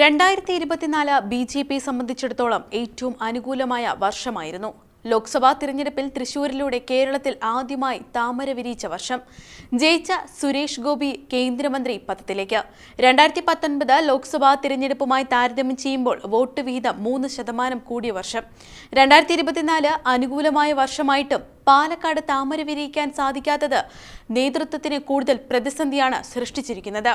രണ്ടായിരത്തി ഇരുപത്തിനാല് B J P സംബന്ധിച്ചിടത്തോളം ഏറ്റവും അനുകൂലമായ വർഷമായിരുന്നു. ലോക്സഭാ തിരഞ്ഞെടുപ്പിൽ തൃശൂരിലൂടെ കേരളത്തിൽ ആദ്യമായി താമര വിരിയിച്ച വർഷം. ജയിച്ച സുരേഷ് ഗോപി കേന്ദ്രമന്ത്രി പദത്തിലേക്ക്. രണ്ടായിരത്തി പത്തൊൻപത് ലോക്സഭാ തിരഞ്ഞെടുപ്പുമായി താരതമ്യം ചെയ്യുമ്പോൾ വോട്ട് വിഹിതം മൂന്ന് ശതമാനം കൂടിയ വർഷം. രണ്ടായിരത്തി ഇരുപത്തിനാല് അനുകൂലമായ വർഷമായിട്ടും പാലക്കാട് താമര വിരിയിക്കാൻ സാധിക്കാത്തത് നേതൃത്വത്തിന് കൂടുതൽ പ്രതിസന്ധിയാണ് സൃഷ്ടിച്ചിരിക്കുന്നത്.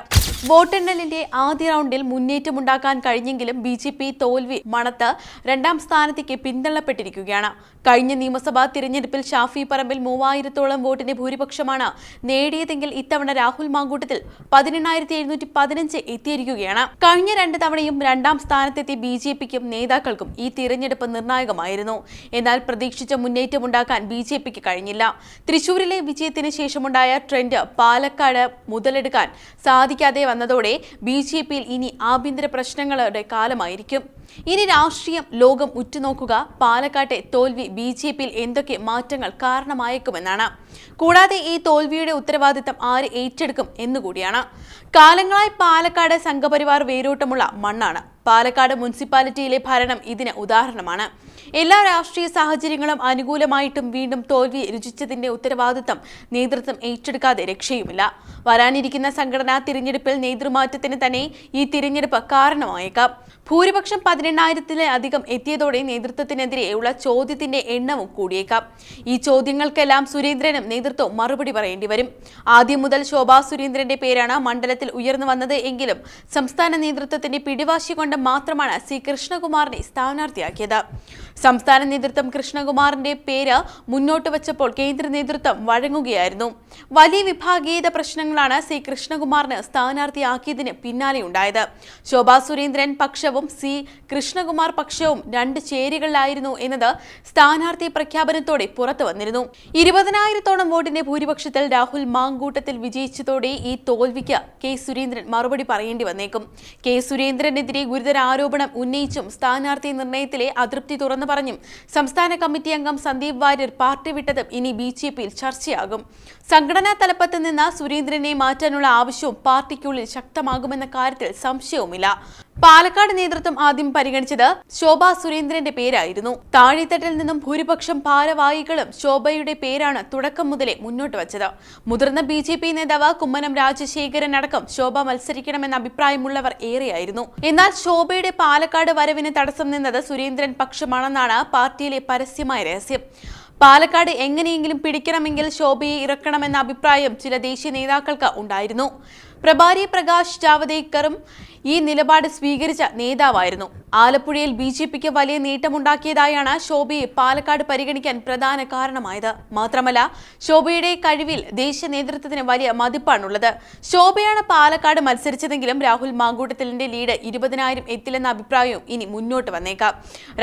വോട്ടെണ്ണലിന്റെ ആദ്യ റൗണ്ടിൽ മുന്നേറ്റമുണ്ടാക്കാൻ കഴിഞ്ഞെങ്കിലും ബി ജെ പി തോൽവി മണത്ത് രണ്ടാം സ്ഥാനത്തേക്ക് പിന്തള്ളപ്പെട്ടിരിക്കുകയാണ്. കഴിഞ്ഞ നിയമസഭാ തിരഞ്ഞെടുപ്പിൽ ഷാഫി പറമ്പിൽ മൂവായിരത്തോളം വോട്ടിന്റെ ഭൂരിപക്ഷമാണ് നേടിയതെങ്കിൽ ഇത്തവണ രാഹുൽ മാങ്കൂട്ടത്തിൽ പതിനെണ്ണായിരത്തി എഴുന്നൂറ്റി പതിനഞ്ച് എത്തിയിരിക്കുകയാണ്. കഴിഞ്ഞ രണ്ട് തവണയും രണ്ടാം സ്ഥാനത്തെത്തി ബി ജെ പിക്കും നേതാക്കൾക്കും ഈ തിരഞ്ഞെടുപ്പ് നിർണായകമായിരുന്നു. എന്നാൽ പ്രതീക്ഷിച്ച മുന്നേറ്റമുണ്ടാക്കാൻ ബി ജെ പിക്ക് കഴിഞ്ഞില്ല. തൃശൂരിലെ വിജയത്തിന് ശേഷമുണ്ടായ ട്രെൻഡ് പാലക്കാട് മുതലെടുക്കാൻ സാധിക്കാതെ വന്നതോടെ ബി ജെ പിയിൽ ഇനി ആഭ്യന്തര പ്രശ്നങ്ങളുടെ കാലമായിരിക്കും. ഇനി രാഷ്ട്രീയം ലോകം ഉറ്റുനോക്കുക പാലക്കാട്ടെ തോൽവി ബി ജെ പിയിൽ എന്തൊക്കെ മാറ്റങ്ങൾ കാരണമായേക്കുമെന്നാണ്. കൂടാതെ ഈ തോൽവിയുടെ ഉത്തരവാദിത്തം ആര് ഏറ്റെടുക്കും എന്നുകൂടിയാണ്. കാലങ്ങളായി പാലക്കാട് സംഘപരിവാർ വേരോട്ടമുള്ള മണ്ണാണ്. പാലക്കാട് മുനിസിപ്പാലിറ്റിയിലെ ഭരണം ഇതിന് ഉദാഹരണമാണ്. എല്ലാ രാഷ്ട്രീയ സാഹചര്യങ്ങളും അനുകൂലമായിട്ടും വീണ്ടും തോൽവി രുചിച്ചതിന്റെ ഉത്തരവാദിത്തം നേതൃത്വം ഏറ്റെടുക്കാതെ രക്ഷയുമില്ല. വരാനിരിക്കുന്ന സംഘടനാ തിരഞ്ഞെടുപ്പിൽ നേതൃമാറ്റത്തിന് തന്നെ ഈ തിരഞ്ഞെടുപ്പ് കാരണമായേക്കാം. ഭൂരിപക്ഷം പതിനെണ്ണായിരത്തിലെ അധികം എത്തിയതോടെ നേതൃത്വത്തിനെതിരെയുള്ള ചോദ്യത്തിന്റെ എണ്ണവും കൂടിയേക്കാം. ഈ ചോദ്യങ്ങൾക്കെല്ലാം സുരേന്ദ്രനും നേതൃത്വം മറുപടി പറയേണ്ടി വരും. ആദ്യം മുതൽ ശോഭാ സുരേന്ദ്രന്റെ പേരാണ് മണ്ഡലത്തിൽ ഉയർന്നു വന്നത് എങ്കിലും സംസ്ഥാന നേതൃത്വത്തിന്റെ പിടിവാശി കൊണ്ട് മാത്രമാണ് സി കൃഷ്ണകുമാറിനെ സ്ഥാനാർത്ഥിയാക്കിയത്. സംസ്ഥാന നേതൃത്വം കൃഷ്ണകുമാറിന്റെ പേര് മുന്നോട്ട് വച്ചപ്പോൾ കേന്ദ്ര നേതൃത്വം വഴങ്ങുകയായിരുന്നു. വലിയ വിഭാഗീയത പ്രശ്നങ്ങളാണ് സി കൃഷ്ണകുമാറിന് സ്ഥാനാർത്ഥിയാക്കിയതിന് പിന്നാലെയുണ്ടായത് ശോഭാ സുരേന്ദ്രൻ പക്ഷവും സി കൃഷ്ണകുമാർ പക്ഷവും രണ്ട് ചേരികളിലായിരുന്നു എന്നത് സ്ഥാനാർത്ഥി പ്രഖ്യാപനത്തോടെ പുറത്തു വന്നിരുന്നു. ഇരുപതിനായിരത്തോളം വോട്ടിന്റെ ഭൂരിപക്ഷത്തിൽ രാഹുൽ മാങ്കൂട്ടത്തിൽ വിജയിച്ചതോടെ ഈ തോൽവിക്ക് കെ സുരേന്ദ്രൻ മറുപടി പറയേണ്ടി വന്നേക്കും. കെ സുരേന്ദ്രനെതിരെ ഗുരുതര ആരോപണം ഉന്നയിച്ചും സ്ഥാനാർത്ഥി നിർണയത്തിലെ അതൃപ്തി തുറന്നു പറഞ്ഞും സംസ്ഥാന കമ്മിറ്റി അംഗം സന്ദീപ് വാര്യർ പാർട്ടി വിട്ടതും ഇനി ബി ജെ പിയിൽ ചർച്ചയാകും. സംഘടനാ തലപ്പത്ത് നിന്ന് സുരേന്ദ്രനെ മാറ്റാനുള്ള ആവശ്യവും പാർട്ടിക്കുള്ളിൽ ശക്തമാകുമെന്ന കാര്യത്തിൽ സംശയവുമില്ല. പാലക്കാട് നേതൃത്വം ആദ്യം പരിഗണിച്ചത് ശോഭ സുരേന്ദ്രന്റെ പേരായിരുന്നു. താഴെത്തട്ടിൽ നിന്നും ഭൂരിപക്ഷം ഭാരവാഹികളും ശോഭയുടെ പേരാണ് തുടക്കം മുതലേ മുന്നോട്ട് വച്ചത്. മുതിർന്ന ബി ജെ പി നേതാവ് കുമ്മനം രാജശേഖരൻ അടക്കം ശോഭ മത്സരിക്കണമെന്ന അഭിപ്രായമുള്ളവർ ഏറെയായിരുന്നു. എന്നാൽ ശോഭയുടെ പാലക്കാട് വരവിന് തടസ്സം നിന്നത് സുരേന്ദ്രൻ പക്ഷമാണെന്നാണ് പാർട്ടിയിലെ പരസ്യമായ രഹസ്യം. പാലക്കാട് എങ്ങനെയെങ്കിലും പിടിക്കണമെങ്കിൽ ശോഭയെ ഇറക്കണമെന്ന അഭിപ്രായം ചില ദേശീയ നേതാക്കൾക്ക് ഉണ്ടായിരുന്നു. പ്രഭാരി പ്രകാശ് ജാവദേക്കറും ഈ നിലപാട് സ്വീകരിച്ച നേതാവായിരുന്നു. ആലപ്പുഴയിൽ ബി ജെ പിക്ക് വലിയ നേട്ടമുണ്ടാക്കിയതായാണ് ശോഭയെ പാലക്കാട് പരിഗണിക്കാൻ പ്രധാന കാരണമായത്. മാത്രമല്ല ശോഭയുടെ കഴിവിൽ ദേശീയ നേതൃത്വത്തിന് വലിയ മതിപ്പാണുള്ളത്. ശോഭയാണ് പാലക്കാട് മത്സരിച്ചതെങ്കിലും രാഹുൽ മാങ്കൂട്ടത്തിലിന്റെ ലീഡ് ഇരുപതിനായിരം എത്തില്ലെന്ന അഭിപ്രായവും ഇനി മുന്നോട്ട് വന്നേക്കാം.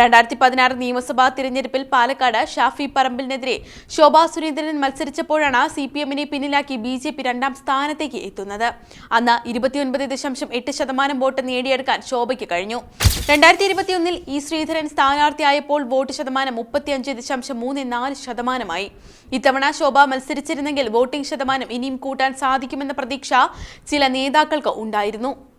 രണ്ടായിരത്തി പതിനാറ് നിയമസഭാ തിരഞ്ഞെടുപ്പിൽ പാലക്കാട് ഷാഫി പറമ്പിലിനെതിരെ ശോഭാ സുരേന്ദ്രൻ മത്സരിച്ചപ്പോഴാണ് സി പി എമ്മിനെ പിന്നിലാക്കി ബി ജെ പി രണ്ടാം സ്ഥാനത്തേക്ക് എത്തുന്നത്. അന്ന് ഇരുപത്തിയൊൻപത് ദശാംശം എട്ട് ശതമാനം വോട്ട് നേടിയെടുക്കാൻ ശോഭയ്ക്ക് കഴിഞ്ഞു. രണ്ടായിരത്തി ഇരുപത്തിയൊന്നിൽ ഇ ശ്രീധരൻ സ്ഥാനാർത്ഥിയായപ്പോൾ വോട്ട് ശതമാനം മുപ്പത്തിയഞ്ച് ദശാംശം മൂന്ന് നാല് ശതമാനമായി. ഇത്തവണ ശോഭ മത്സരിച്ചിരുന്നെങ്കിൽ വോട്ടിംഗ് ശതമാനം ഇനിയും കൂട്ടാൻ സാധിക്കുമെന്ന പ്രതീക്ഷ ചില നേതാക്കൾക്ക് ഉണ്ടായിരുന്നു.